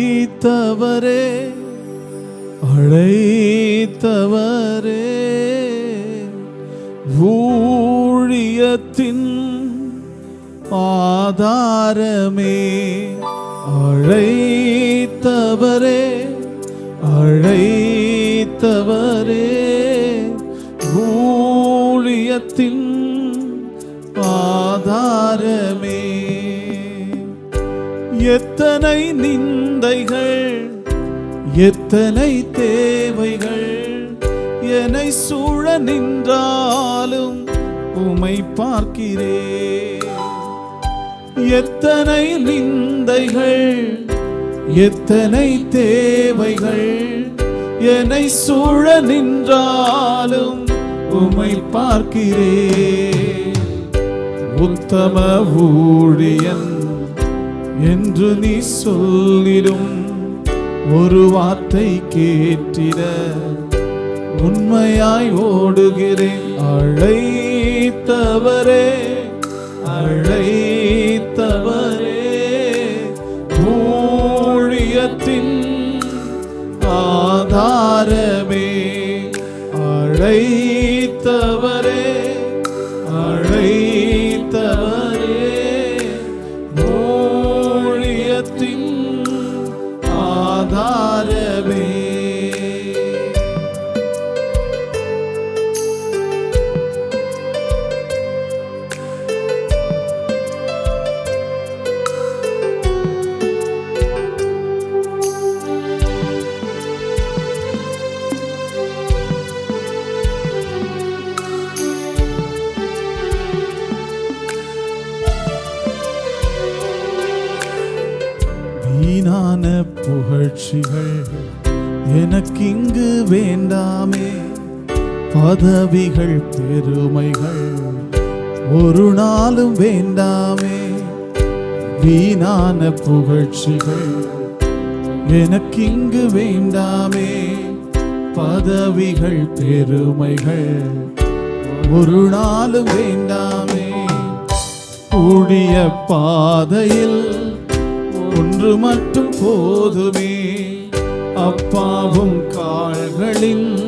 அழைத்தவரே அழைத்தவரே ஊழியத்தின் ஆதாரமே அழைத்தவரே அழைத்தவரே ஊழியத்தின் ஆதாரமே. எத்தனை நிந்தைகள் எத்தனை தேவைகள் என்னை சூழ நின்றாலும் உமை பார்க்கிறே எத்தனை நிந்தைகள் எத்தனை தேவைகள் என்னை சூழ நின்றாலும் உமை பார்க்கிறே உத்தம ஊழியன் என்று நீ சொல்லிடும் ஒரு வார்த்தை கேட்டிட. உண்மையாய் ஓடுகிறேன் அழைத்தவரே அழைத்தவரே. ஊழியத்தின் ஆதாரமே அழை வீணான புகழ்ச்சிகள் எனக்கு இங்கு வேண்டாமே. பதவிகள் பெருமைகள் ஒரு நாளும் வேண்டாமே. வீணான புகழ்ச்சிகள் எனக்கு இங்கு வேண்டாமே. பதவிகள் பெருமைகள் ஒரு நாளும் வேண்டாமே. கூடிய பாதையில் ஒன்று மட்டும் போதுமே. அப்பாவும் கால்களின்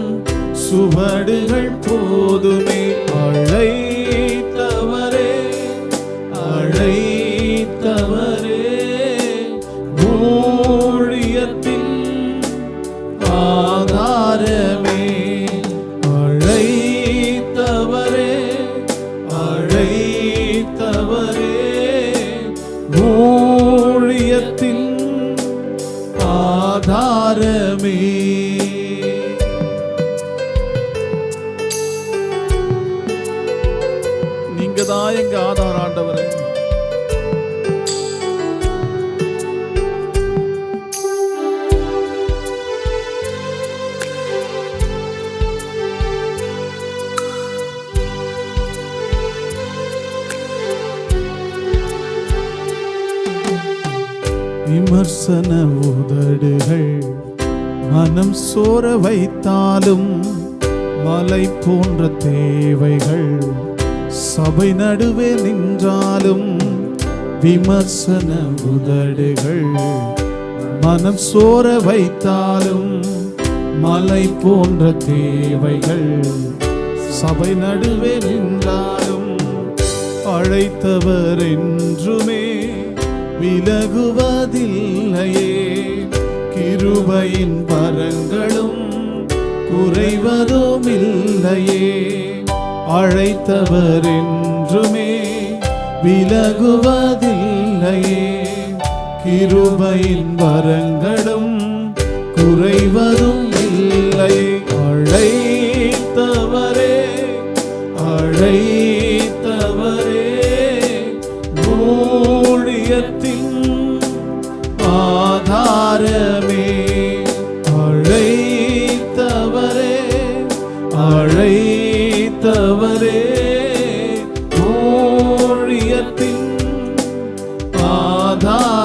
சுவடுகள் போதுமே. அழை நீங்க தான் எங்க ஆதார ஆண்டவரே. விமர்சன உதடுகள் மனம் சோர வைத்தாலும் மலை போன்ற தேவைகள் சபை நடுவே நின்றாலும் விமர்சன உதடுகள். மனம் சோர வைத்தாலும் மலை போன்ற தேவைகள். சபை நடுவே நின்றாலும் அழைத்தவர் என்றுமே விலகுவதில்லையே. கிருபையின் பரங்களும் குறைவதும் இல்லையே. அழைத்தவர் என்றுமே விலகுவதில்லையே. கிருபையின் வரங்களும் குறைவதும் இல்லை. அழைத்தவரே அழைத்தவரே மூழியத்தின் ஆ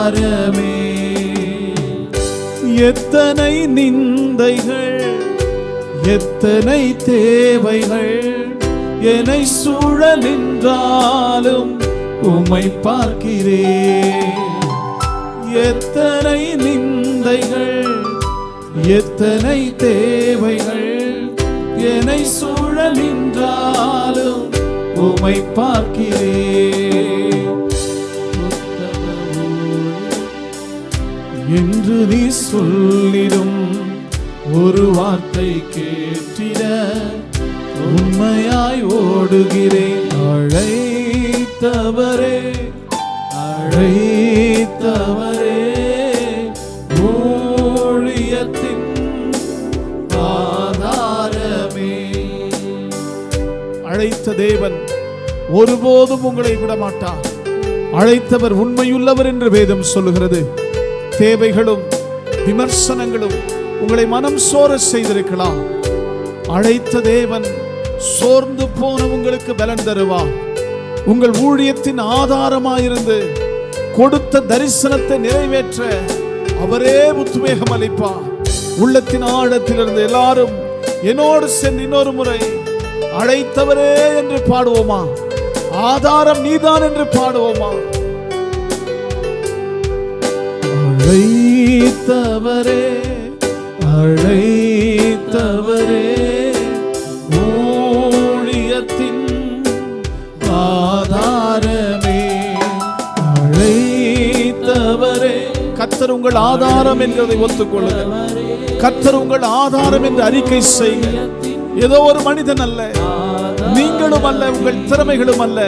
பாரமே எத்தனை நிந்தைகள் எத்தனை தேவைகள் என்னை சூழ நின்றாலும் உமை பார்க்கிறேன். எத்தனை நிந்தைகள் எத்தனை தேவைகள் என்னை சூழ நின்றாலும் உமை பார்க்கிறேன். என்று நீ சொல்லிடும். ஒரு வார்த்தை கேட்டிட உண்மையாய் ஓடுகிறேன். அழைத்தவரே அழைத்தவரே ஊழியத்தின் ஆதாரமே. அழைத்த தேவன் ஒருபோதும் உங்களை விடமாட்டார். அழைத்தவர் உண்மையுள்ளவர் என்று வேதம் சொல்லுகிறது. தேவைகளும் விமர்சனங்களும் உங்களை மனம் சோர செய்திருக்கலாம். அழைத்த தேவன் சோர்ந்து போன உங்களுக்கு பலன் தருவார். உங்கள் ஊழியத்தின் ஆதாரமாயிருந்து கொடுத்த தரிசனத்தை நிறைவேற்ற அவரே உத்வேகம் அளிப்பார். உள்ளத்தின் ஆழத்திலிருந்து எல்லாரும் என்னோடு சென்று இன்னொரு முறை அழைத்தவரே என்று பாடுவோமா? ஆதாரம் நீதான் என்று பாடுவோமா? அழைத்தவரே அழைத்தவரே ஊழியத்தின் ஆதாரமே. அழைத்தவரே கத்தர் உங்கள் ஆதாரம் என்றதை ஒத்துக்கொள்ளுங்கள். கத்தர் உங்கள் ஆதாரம் என்று அறிக்கை செய்யுங்க ஏதோ ஒரு மனிதன் அல்ல நீங்களும் அல்ல உங்கள் திறமைகளும் அல்ல.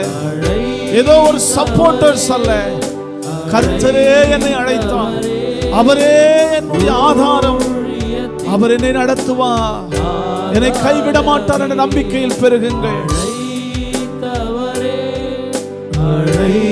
ஏதோ ஒரு சப்போர்ட்டர்ஸ் அல்ல கர்த்தரே என்னை அழைத்தார். அவரே என்னுடைய ஆதாரம். அவர் என்னை நடத்துவார். என்னை கைவிட மாட்டார் என்ற நம்பிக்கையில் பெருகுங்கள். அழை